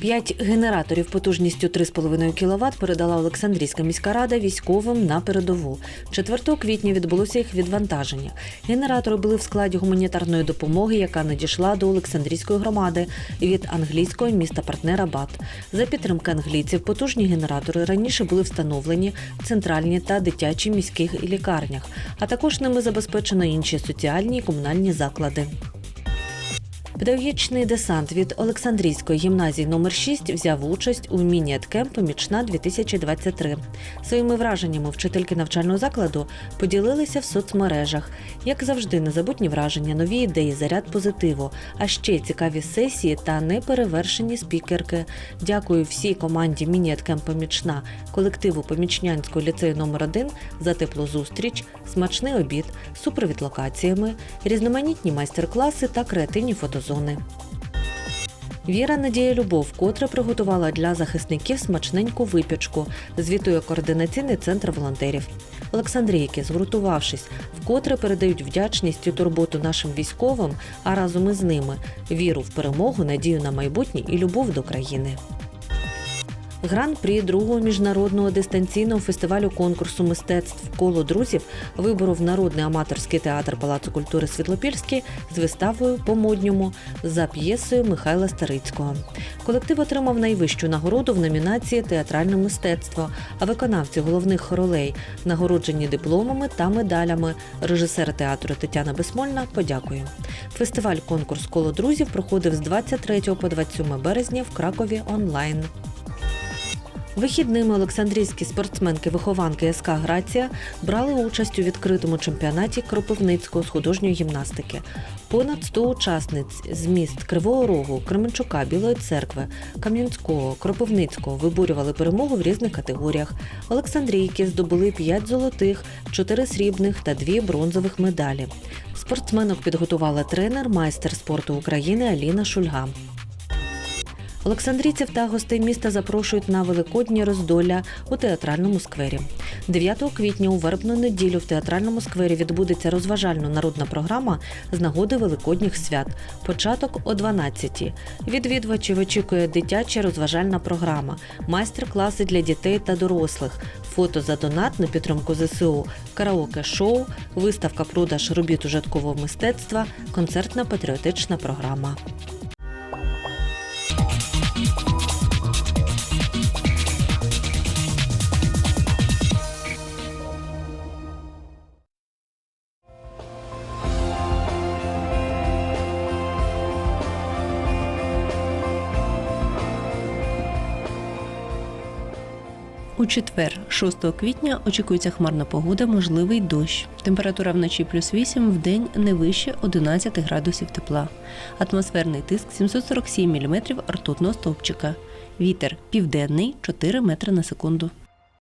П'ять генераторів потужністю 3,5 кВт передала Олександрійська міська рада військовим на передову. 4 квітня відбулося їх відвантаження. Генератори були в складі гуманітарної допомоги, яка надійшла до Олександрійської громади від англійського міста партнера БАТ. За підтримки англійців потужні генератори раніше були встановлені в центральній та дитячій міських лікарнях, а також ними забезпечено інші соціальні і комунальні заклади. Педагогічний десант від Олександрійської гімназії номер 6 взяв участь у міні-еткемп «Помічна 2023 Своїми враженнями вчительки навчального закладу поділилися в соцмережах. Як завжди, незабутні враження, нові ідеї, заряд позитиву, а ще цікаві сесії та неперевершені спікерки. Дякую всій команді міні-еткемп «Помічна», колективу Помічнянського ліцею номер 1 за теплу зустріч, смачний обід, супровід локаціями, різноманітні майстер-класи та креативні фотозони. Віра, Надія, Любов, котре приготувала для захисників смачненьку випічку, звітує координаційний центр волонтерів. Олександрійки, згуртувавшись, вкотре передають вдячність і турботу нашим військовим, а разом із ними віру в перемогу, надію на майбутнє і любов до країни. Гран-прі другого міжнародного дистанційного фестивалю конкурсу мистецтв коло друзів виборов народний аматорський театр Палацу культури Світлопільський з виставою по модньому за п'єсою Михайла Старицького. Колектив отримав найвищу нагороду в номінації Театральне мистецтво, а виконавці головних ролей нагороджені дипломами та медалями. Режисер театру Тетяна Безсмольна подякує. Фестиваль конкурс коло друзів проходив з 23 по 27 березня в Кракові онлайн. Вихідними Олександрійські спортсменки-вихованки СК Грація брали участь у відкритому чемпіонаті Кропивницького з художньої гімнастики. Понад 100 учасниць з міст Кривого Рогу, Кременчука, Білої церкви, Кам'янського, Кропивницького виборювали перемогу в різних категоріях. Олександрійки здобули 5 золотих, 4 срібних та 2 бронзових медалі. Спортсменок підготувала тренер, майстер спорту України Аліна Шульга. Олександрійців та гостей міста запрошують на великодні роздолля у театральному сквері. 9 квітня у вербну неділю в театральному сквері відбудеться розважально-народна програма з нагоди великодніх свят. Початок о 12-ті. Відвідувачів очікує дитяча розважальна програма, майстер-класи для дітей та дорослих, фото за донат на підтримку ЗСУ, караоке-шоу, виставка продаж робіт ужиткового мистецтва, концертна патріотична програма. У четвер, 6 квітня, очікується хмарна погода, можливий дощ. Температура вночі плюс 8, в день не вище 11 градусів тепла. Атмосферний тиск 747 мм ртутного стовпчика. Вітер південний 4 метри на секунду.